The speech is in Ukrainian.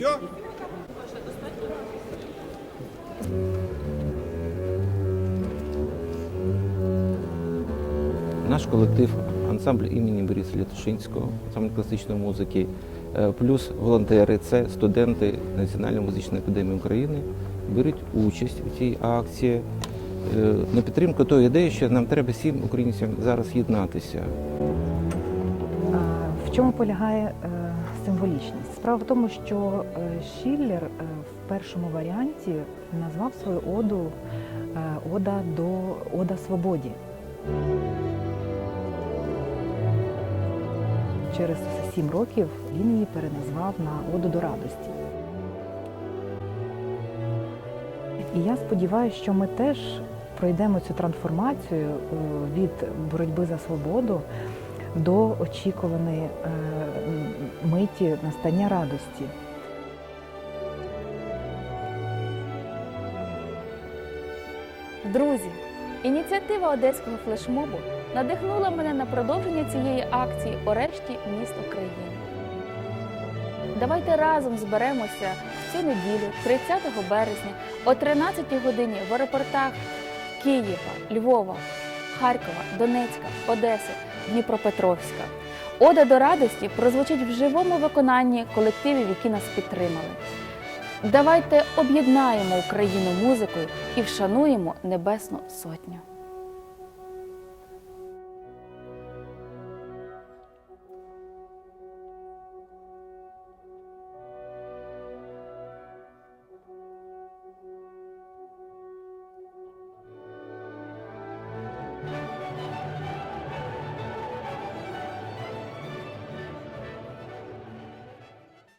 Все? Наш колектив ансамбль імені Бориса Лятушинського, ансамбль класичної музики, е, плюс волонтери це студенти Національної музичної академії України, беруть участь у цій акції е, на підтримку тої ідеї, що нам треба всім українцям зараз єднатися. В чому полягає е, символічність? Справа в тому, що е, Шиллер е, в першому варіанті назвав свою оду е, Ода до Ода Свободі. Через сім років він її переназвав на Оду до радості. І я сподіваюся, що ми теж пройдемо цю трансформацію від боротьби за свободу до очікуваної е, миті настання радості. Друзі, ініціатива одеського флешмобу надихнула мене на продовження цієї акції у решті міст України. Давайте разом зберемося цю неділю, 30 березня, о 13 годині в аеропортах Києва, Львова, Харкова, Донецька, Одеси, Дніпропетровська. Ода до радості прозвучить в живому виконанні колективів, які нас підтримали. Давайте об'єднаємо Україну музикою і вшануємо Небесну Сотню.